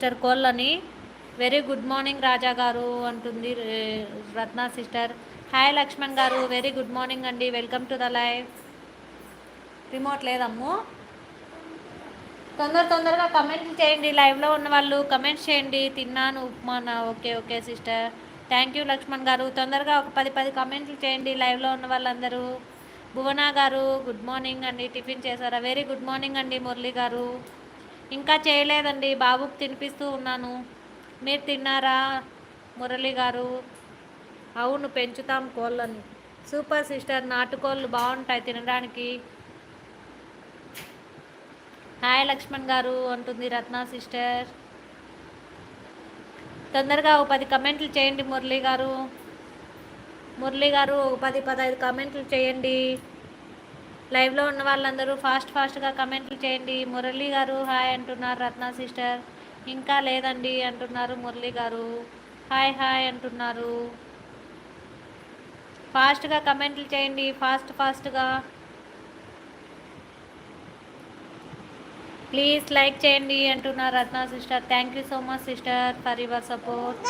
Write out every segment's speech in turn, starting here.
Sister కోళ్ళని. Very good morning రాజా గారు అంటుంది రత్న సిస్టర్. హాయ్ లక్ష్మణ్ గారు. వెరీ గుడ్ మార్నింగ్ అండి. Welcome to the live remote లేదమ్ము. తొందర తొందరగా కమెంట్లు చేయండి. లైవ్లో ఉన్న వాళ్ళు కమెంట్స్ చేయండి. తిన్నాను ఉప్మానా? Okay okay sister thank you Lakshman గారు. తొందరగా ఒక పది పది కమెంట్లు చేయండి. లైవ్లో ఉన్న వాళ్ళందరూ. భువన గారు గుడ్ మార్నింగ్ అండి. టిఫిన్ చేశారా? వెరీ గుడ్ మార్నింగ్ అండి మురళి గారు. ఇంకా చేయలేదండి. బాబుకు తినిపిస్తూ ఉన్నాను. మీరు తిన్నారా మురళి గారు? అవును పెంచుతాం కోళ్ళని. సూపర్ సిస్టర్ నాటుకోళ్ళు బాగుంటాయి తినడానికి. హాయ్ లక్ష్మణ్ గారు అంటుంది రత్న సిస్టర్. తొందరగా ఒక పది కమెంట్లు చేయండి మురళి గారు. మురళి గారు ఒక పది పదహైదు కమెంట్లు చేయండి. లైవ్లో ఉన్న వాళ్ళందరూ ఫాస్ట్ ఫాస్ట్గా కమెంట్లు చేయండి. మురళి గారు హాయ్ అంటున్నారు రత్న సిస్టర్. ఇంకా లేదండి అంటున్నారు మురళి గారు. హాయ్ హాయ్ అంటున్నారు. ఫాస్ట్గా కమెంట్లు చేయండి ఫాస్ట్ ఫాస్ట్గా. ప్లీజ్ లైక్ చేయండి అంటున్నారు Ratna sister. Thank you so much sister for your support.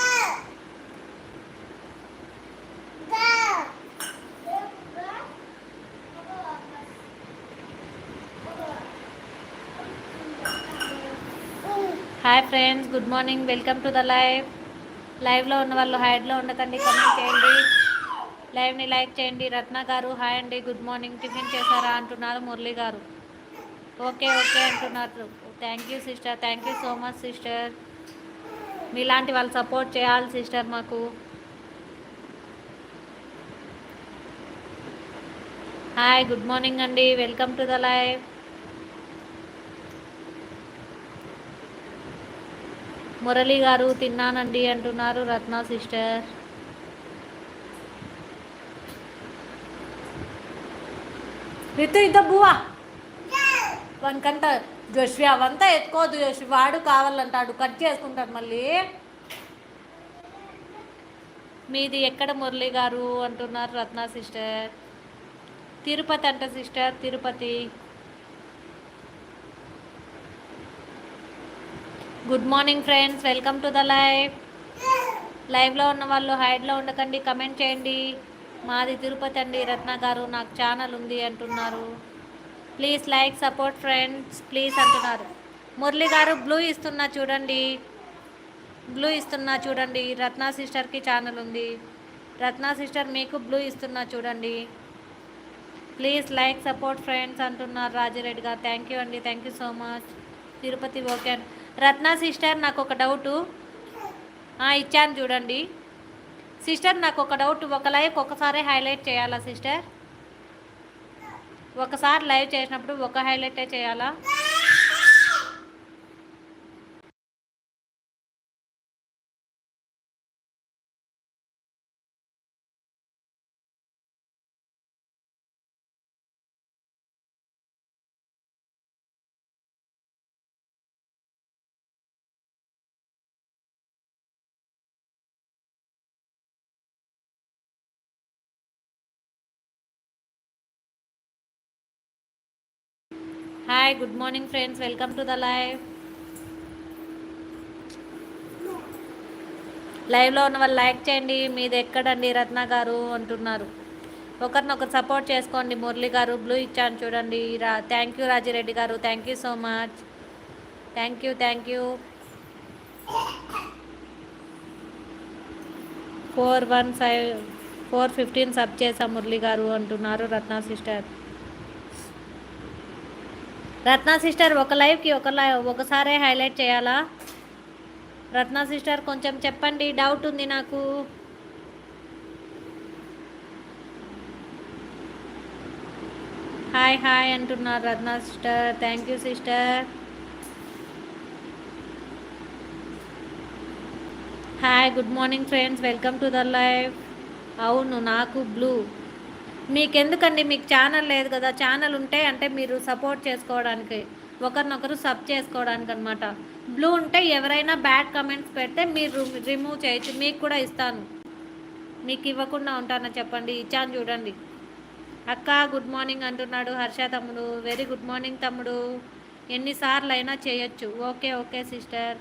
Hi friends good morning. Welcome to the live. లైవ్లో ఉన్న వాళ్ళు హైడ్లో ఉండకండి కమెంట్ చేయండి. లైవ్ని లైక్ చేయండి. రత్న గారు హాయ్ అండి గుడ్ మార్నింగ్. టిఫిన్ చేశారా అంటున్నారు మురళి గారు. ఓకే ఓకే అంటున్నారు. Thank you sister thank you so much sister మీలాంటి వాళ్ళు సపోర్ట్ చేయాలి సిస్టర్ మాకు. హాయ్ గుడ్ మార్నింగ్ అండి. Welcome to the live Murali గారు తిన్నానండి అంటున్నారు రత్న సిస్టర్. రితు ఇద్ద బువా వనకంట జోష్వి అవంతా ఎత్తుకోవద్దు జోష్వి. వాడు కావాలంటాడు. కట్ చేసుకుంటాడు మళ్ళీ. మీది ఎక్కడ మురళి గారు అంటున్నారు రత్న సిస్టర్? తిరుపతి అంట sister Tirupati. Good morning friends welcome to the live లైవ్లో ఉన్న వాళ్ళు హైడ్లో ఉండకండి కమెంట్ చేయండి. మాది తిరుపతి అండి రత్న గారు నాకు ఛానల్ ఉంది అంటున్నారు. Please like support friends please అంటున్నారు. మురళి గారు బ్లూ ఇస్తున్నా చూడండి. బ్లూ ఇస్తున్నా చూడండి. రత్న సిస్టర్కి ఛానల్ ఉంది. రత్న సిస్టర్ మీకు బ్లూ ఇస్తున్నా చూడండి. ప్లీజ్ లైక్ సపోర్ట్ ఫ్రెండ్స్ అంటున్నారు. రాజిరెడ్డి గారు థ్యాంక్ యూ అండి. Thank you so much Tirupati okay Ratna sister నాకు ఒక డౌటు ఇచ్చాను చూడండి. సిస్టర్ నాకు ఒక డౌట్. ఒక లైవ్ ఒకసారి హైలైట్ చేయాలా సిస్టర్? ఒకసారి లైవ్ చేసినప్పుడు ఒక హైలైటే చేయాలా? Hi good morning friends welcome to the live లైవ్లో ఉన్న వాళ్ళు లైక్ చేయండి. మీది ఎక్కడండి? రత్న గారు అంటున్నారు. ఒకరినొకరు సపోర్ట్ చేసుకోండి. మురళి గారు బ్లూ ఇచ్చాను చూడండి. రా థ్యాంక్ యూ రాజిరెడ్డి గారు. Thank you so much thank you thank you four one five four fifteen sub చేసా మురళి గారు అంటున్నారు. రత్న సిస్టర్ రత్న సిస్టర్ ఒక లైవ్కి ఒక లైవ్ ఒకసారే హైలైట్ చేయాలా? రత్న సిస్టర్ కొంచెం చెప్పండి డౌట్ ఉంది నాకు. హాయ్ హాయ్ అంటున్నారు Ratna sister. Thank you sister. Hi good morning friends. Welcome to the live. అవును నాకు బ్లూ. మీకెందుకండి? మీకు ఛానల్ లేదు కదా. ఛానల్ ఉంటే అంటే మీరు సపోర్ట్ చేసుకోవడానికి ఒకరినొకరు సబ్ చేసుకోవడానికి అనమాట బ్లూ ఉంటే ఎవరైనా బ్యాడ్ కమెంట్స్ పెడితే మీరు రిమూవ్ చేయొచ్చు. మీకు కూడా ఇస్తాను. మీకు ఇవ్వకుండా ఉంటానని చెప్పండి. ఇచ్చాను చూడండి. అక్క గుడ్ మార్నింగ్ అంటున్నాడు హర్ష తమ్ముడు. వెరీ గుడ్ మార్నింగ్ తమ్ముడు. ఎన్నిసార్లు అయినా చేయొచ్చు. Okay okay sister.